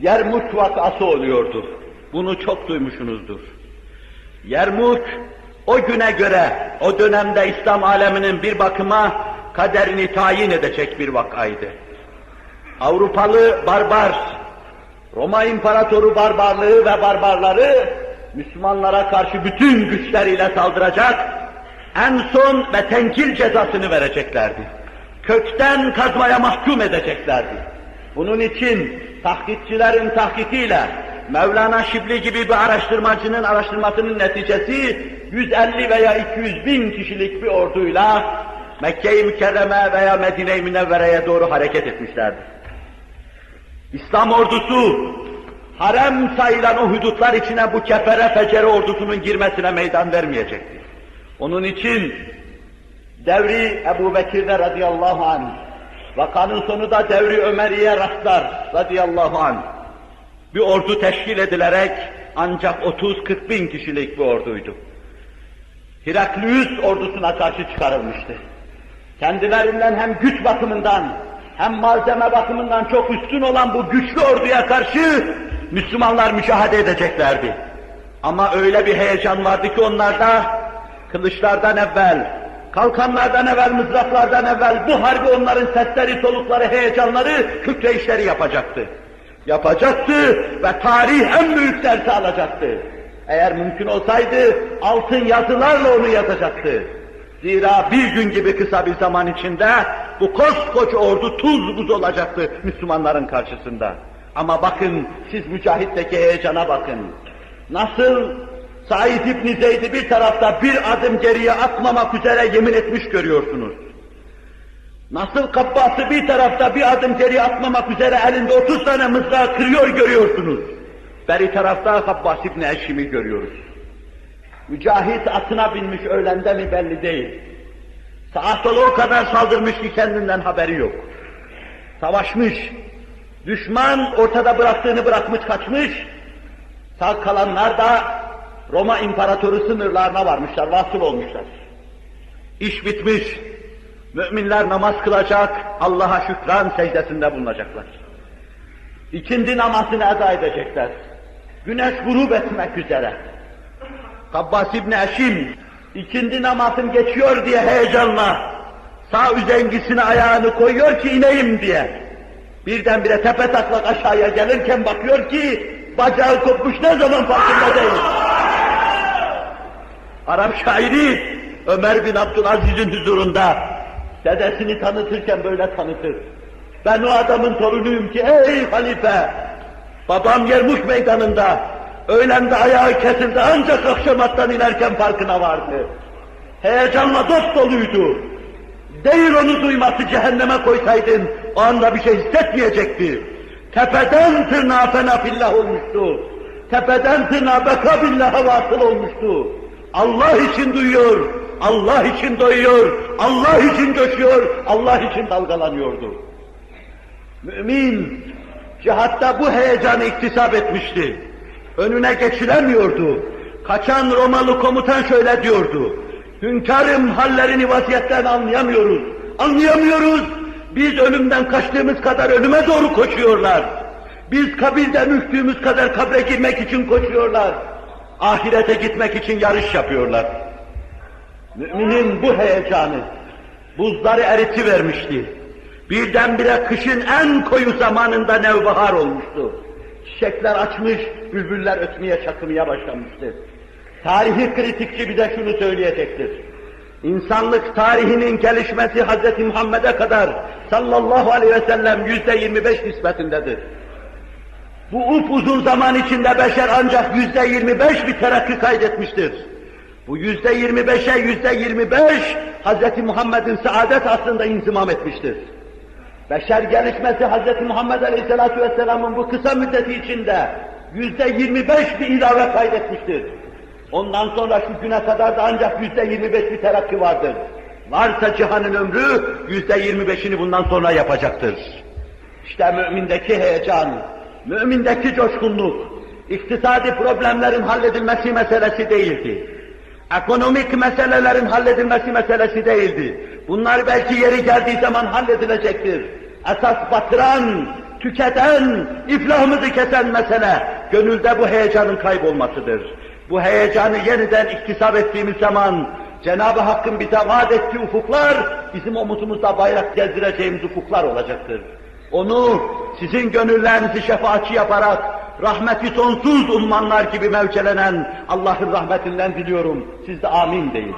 Yermuk vakası oluyordu. Bunu çok duymuşsunuzdur. Yermuk o güne göre, o dönemde İslam aleminin bir bakıma kaderini tayin edecek bir vakaydı. Avrupalı barbar, Roma İmparatoru barbarlığı ve barbarları Müslümanlara karşı bütün güçleriyle saldıracak, en son ve tenkil cezasını vereceklerdi. Kökten kazmaya mahkum edeceklerdi. Bunun için tahkikçilerin tahkikiyle Mevlana Şibli gibi bir araştırmacının araştırmasının neticesi 150 veya 200 bin kişilik bir orduyla Mekke-i Mükerreme veya Medine-i Münevvere'ye doğru hareket etmişlerdi. İslam ordusu harem sayılan o hudutlar içine bu kefere fecere ordusunun girmesine meydan vermeyecekti. Onun için devri Ebu Bekir'de radıyallahu anh vakanın sonu da devri Ömer'iye rastlar radıyallahu anh bir ordu teşkil edilerek ancak 30-40 bin kişilik bir orduydu. Heraklius ordusuna karşı çıkarılmıştı. Kendilerinden hem güç bakımından hem malzeme bakımından çok üstün olan bu güçlü orduya karşı Müslümanlar müşahede edeceklerdi. Ama öyle bir heyecan vardı ki onlarda kılıçlardan evvel, kalkanlardan evvel, mızraklardan evvel bu harbi onların sesleri, solukları, heyecanları, kükreyişleri yapacaktı. Yapacaktı ve tarih en büyük dersi alacaktı. Eğer mümkün olsaydı altın yazılarla onu yazacaktı. Zira bir gün gibi kısa bir zaman içinde bu koskoca ordu tuz buz olacaktı Müslümanların karşısında. Ama bakın siz mücahitteki heyecana bakın. Nasıl Said İbn Zeyd'i bir tarafta bir adım geriye atmamak üzere yemin etmiş görüyorsunuz. Nasıl kabbası bir tarafta bir adım geriye atmamak üzere elinde 30 tane mızrağı kırıyor görüyorsunuz. Beri tarafta Kabbas İbni Eşim'i görüyoruz. Mücahit atına binmiş öğlende mi belli değil. Sağa sola o kadar saldırmış ki kendinden haberi yok. Savaşmış. Düşman ortada bıraktığını bırakmış kaçmış. Sağ kalanlar da Roma İmparatoru sınırlarına varmışlar, vasıl olmuşlar. İş bitmiş. Müminler namaz kılacak, Allah'a şükran secdesinde bulunacaklar. İkindi namazını eda edecekler. Güneş grup etmek üzere. Kabbas İbni Eşim, ikindi namazım geçiyor diye heyecanla sağ üzengisine ayağını koyuyor ki ineyim diye. Birdenbire tepe taklak aşağıya gelirken bakıyor ki bacağı kopmuş ne zaman farkında değil. Arap şairi Ömer bin Abdülaziz'in huzurunda dedesini tanıtırken böyle tanıtır. Ben o adamın torunuyum ki ey halife, babam Yermuk meydanında öğlende ayağı kesildi ancak akşam attan inerken farkına vardı. Heyecanla dost doluydu. Değil onu duyması cehenneme koysaydın o anda bir şey hissetmeyecekti. Tepeden tırnağa fenafillah olmuştu. Tepeden tırnağa bekabillaha vasıl olmuştu. Allah için duyuyor, Allah için doyuyor, Allah için coşuyor, Allah için dalgalanıyordu. Mümin, cihatta bu heyecanı iktisap etmişti. Önüne geçilemiyordu. Kaçan Romalı komutan şöyle diyordu. Hünkârım hallerini vaziyetten anlayamıyoruz. Anlayamıyoruz. Biz ölümden kaçtığımız kadar ölüme doğru koşuyorlar. Biz kabirden ürktüğümüz kadar kabre girmek için koşuyorlar. Ahirete gitmek için yarış yapıyorlar. Müminin bu heyecanı buzları eriti vermişti. Birdenbire kışın en koyu zamanında nevbahar olmuştu. Çiçekler açmış, bülbüller ötmeye çakılmaya başlamıştı. Tarihi kritikçi bize şunu söyleyecektir. İnsanlık tarihinin gelişmesi Hz. Muhammed'e kadar sallallahu aleyhi ve sellem yüzde yirmi beş nispetindedir. Bu upuzun zaman içinde beşer ancak yüzde yirmi beş bir terakki kaydetmiştir. Bu yüzde yirmi beşe yüzde yirmi beş Hz. Muhammed'in saadet aslında inzimam etmiştir. Beşer gelişmesi Hz. Muhammed Aleyhisselatü Vesselam'ın bu kısa müddeti içinde yüzde yirmi beş bir ilave kaydetmiştir. Ondan sonra şu güne kadar da ancak yüzde yirmi beş bir terakki vardır. Varsa cihanın ömrü yüzde yirmi beşini bundan sonra yapacaktır. İşte mümindeki heyecan, mümindeki coşkunluk, iktisadi problemlerin halledilmesi meselesi değildi. Ekonomik meselelerin halledilmesi meselesi değildi. Bunlar belki yeri geldiği zaman halledilecektir. Esas batıran, tüketen, iflahımızı kesen mesele, gönülde bu heyecanın kaybolmasıdır. Bu heyecanı yeniden iktisap ettiğimiz zaman, Cenab-ı Hakk'ın bize vaat ettiği ufuklar, bizim omuzumuzda bayrak gezdireceğimiz ufuklar olacaktır. Onu sizin gönüllerinizi şefaatçi yaparak, rahmeti sonsuz ummanlar gibi mevcelenen Allah'ın rahmetinden diliyorum. Siz de amin deyin.